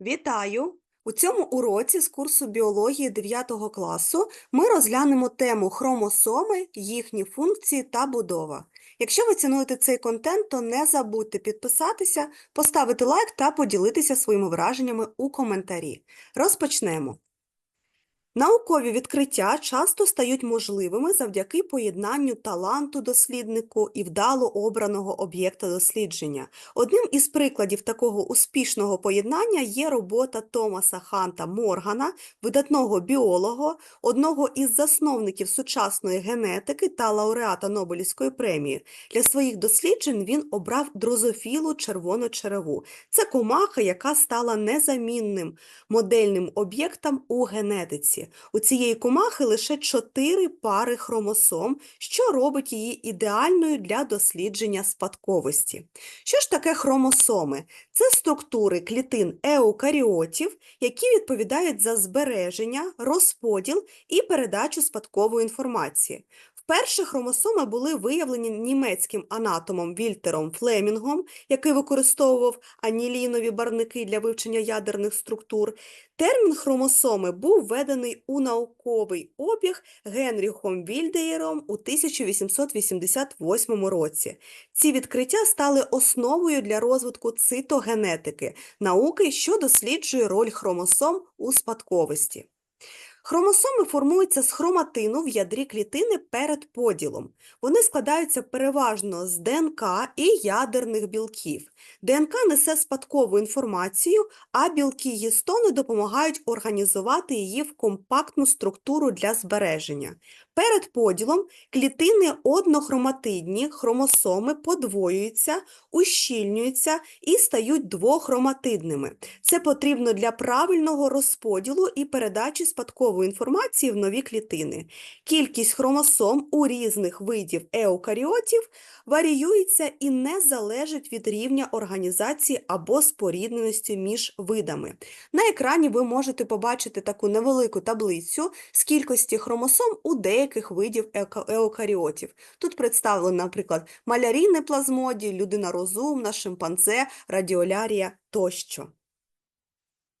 Вітаю! У цьому уроці з курсу біології 9 класу ми розглянемо тему хромосоми, їхні функції та будова. Якщо ви цінуєте цей контент, то не забудьте підписатися, поставити лайк та поділитися своїми враженнями у коментарі. Розпочнемо. Наукові відкриття часто стають можливими завдяки поєднанню таланту досліднику і вдало обраного об'єкта дослідження. Одним із прикладів такого успішного поєднання є робота Томаса Ханта Моргана, видатного біолога, одного із засновників сучасної генетики та лауреата Нобелівської премії. Для своїх досліджень він обрав дрозофілу червоночереву. Це комаха, яка стала незамінним модельним об'єктом у генетиці. У цієї комахи лише чотири пари хромосом, що робить її ідеальною для дослідження спадковості. Що ж таке хромосоми? Це структури клітин еукаріотів, які відповідають за збереження, розподіл і передачу спадкової інформації. Вперше хромосоми були виявлені німецьким анатомом Вільтером Флемінгом, який використовував анілінові барвники для вивчення ядерних структур. Термін хромосоми був введений у науковий обіг Генріхом Вільдеєром у 1888 році. Ці відкриття стали основою для розвитку цитогенетики, науки, що досліджує роль хромосом у спадковості. Хромосоми формуються з хроматину в ядрі клітини перед поділом. Вони складаються переважно з ДНК і ядерних білків. ДНК несе спадкову інформацію, а білки гістони допомагають організувати її в компактну структуру для збереження. Перед поділом клітини однохроматидні, хромосоми подвоюються, ущільнюються і стають двохроматидними. Це потрібно для правильного розподілу і передачі спадкової інформації в нові клітини. Кількість хромосом у різних видів еукаріотів варіюється і не залежить від рівня організації або спорідненості між видами. На екрані ви можете побачити таку невелику таблицю з кількості хромосом у деяких видів еука- еукаріотів. Тут представлено, наприклад, малярійне плазмодій, людина розумна, шимпанзе, радіолярія тощо.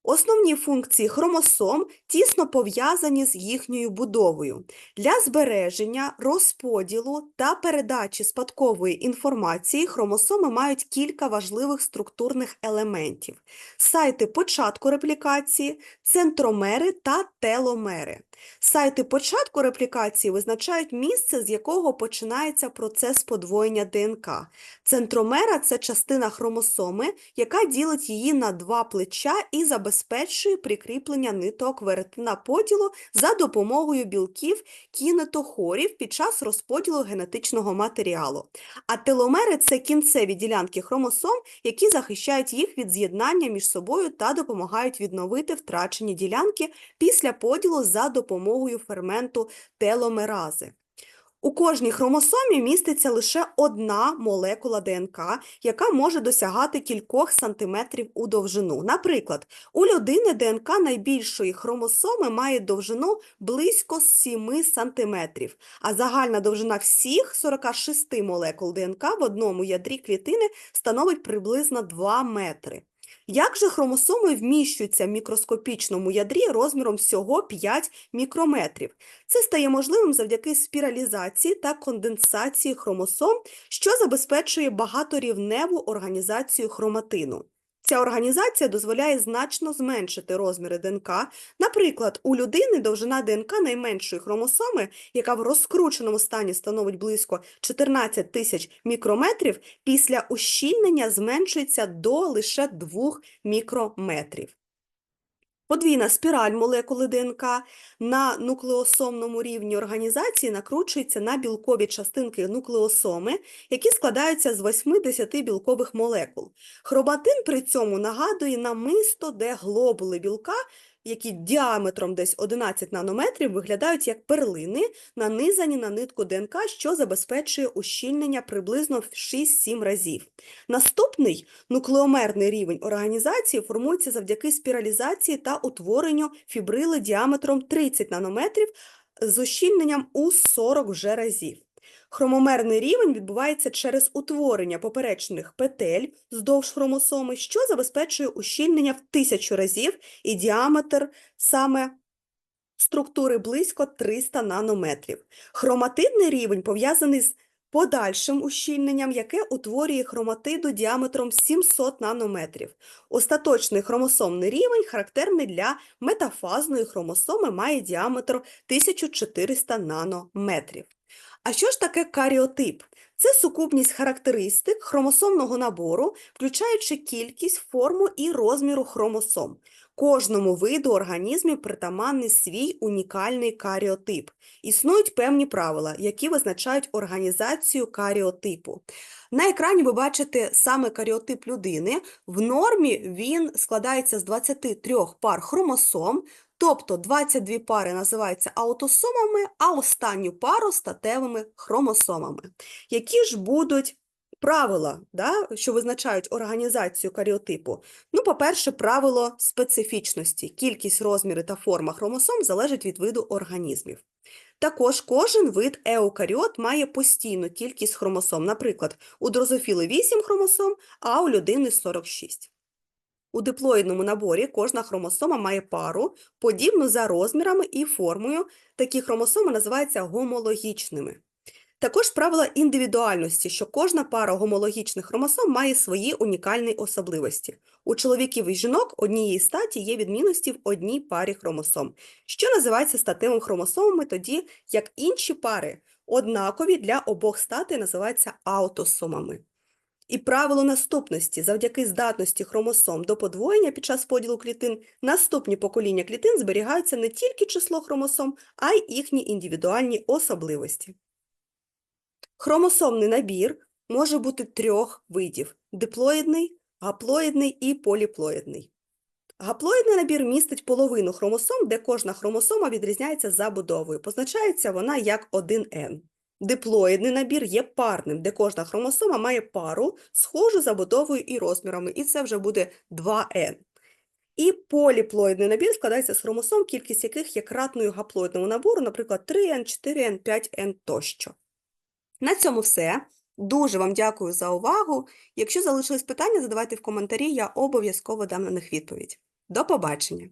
Основні функції хромосом тісно пов'язані з їхньою будовою. Для збереження, розподілу та передачі спадкової інформації хромосоми мають кілька важливих структурних елементів: сайти початку реплікації, центромери та теломери. Сайти початку реплікації визначають місце, з якого починається процес подвоєння ДНК. Центромера це частина хромосоми, яка ділить її на два плеча і забезпечує прикріплення ниток веретена поділу за допомогою білків кінетохорів під час розподілу генетичного матеріалу. А теломери це кінцеві ділянки хромосом, які захищають їх від з'єднання між собою та допомагають відновити втрачені ділянки після поділу за допомогою ферменту теломерази. У кожній хромосомі міститься лише одна молекула ДНК, яка може досягати кількох сантиметрів у довжину. Наприклад, у людини ДНК найбільшої хромосоми має довжину близько 7 сантиметрів, а загальна довжина всіх 46 молекул ДНК в одному ядрі клітини становить приблизно 2 метри. Як же хромосоми вміщуються в мікроскопічному ядрі розміром всього 5 мікрометрів? Це стає можливим завдяки спіралізації та конденсації хромосом, що забезпечує багаторівневу організацію хроматину. Ця організація дозволяє значно зменшити розміри ДНК. Наприклад, у людини довжина ДНК найменшої хромосоми, яка в розкрученому стані становить близько 14 тисяч мікрометрів, після ущільнення зменшується до лише 2 мікрометрів. Подвійна спіраль молекули ДНК на нуклеосомному рівні організації накручується на білкові частинки нуклеосоми, які складаються з 8-10 білкових молекул. Хроматин при цьому нагадує намисто, де глобули білка, які діаметром десь 11 нанометрів виглядають як перлини, нанизані на нитку ДНК, що забезпечує ущільнення приблизно в 6-7 разів. Наступний нуклеомерний рівень організації формується завдяки спіралізації та утворенню фібрили діаметром 30 нанометрів з ущільненням у 40 вже разів. Хромомерний рівень відбувається через утворення поперечних петель вздовж хромосоми, що забезпечує ущільнення в тисячу разів і діаметр саме структури близько 300 нанометрів. Хроматидний рівень пов'язаний з подальшим ущільненням, яке утворює хроматиду діаметром 700 нанометрів. Остаточний хромосомний рівень характерний для метафазної хромосоми, має діаметр 1400 нанометрів. А що ж таке каріотип? Це сукупність характеристик хромосомного набору, включаючи кількість, форму і розміру хромосом. Кожному виду організмів притаманний свій унікальний каріотип. Існують певні правила, які визначають організацію каріотипу. На екрані ви бачите саме каріотип людини. В нормі він складається з 23 пар хромосом, тобто 22 пари називаються аутосомами, а останню пару статевими хромосомами. Які ж будуть правила, да, що визначають організацію каріотипу? Ну, по-перше, правило специфічності. Кількість, розміри та форма хромосом залежить від виду організмів. Також кожен вид еукаріот має постійну кількість хромосом. Наприклад, у дрозофіли 8 хромосом, а у людини 46. У диплоїдному наборі кожна хромосома має пару, подібну за розмірами і формою. Такі хромосоми називаються гомологічними. Також правила індивідуальності, що кожна пара гомологічних хромосом має свої унікальні особливості. У чоловіків і жінок однієї статі є відмінності в одній парі хромосом, що називається статевими хромосомами, тоді як інші пари однакові для обох статей називаються аутосомами. І правило наступності завдяки здатності хромосом до подвоєння під час поділу клітин наступні покоління клітин зберігаються не тільки число хромосом, а й їхні індивідуальні особливості. Хромосомний набір може бути трьох видів – диплоїдний, гаплоїдний і поліплоїдний. Гаплоїдний набір містить половину хромосом, де кожна хромосома відрізняється забудовою. Позначається вона як 1N. Диплоїдний набір є парним, де кожна хромосома має пару, схожу забудовою і розмірами, і це вже буде 2N. І поліплоїдний набір складається з хромосом, кількість яких є кратною гаплоїдному набору, наприклад, 3N, 4N, 5N тощо. На цьому все. Дуже вам дякую за увагу. Якщо залишились питання, задавайте в коментарі, я обов'язково дам на них відповідь. До побачення!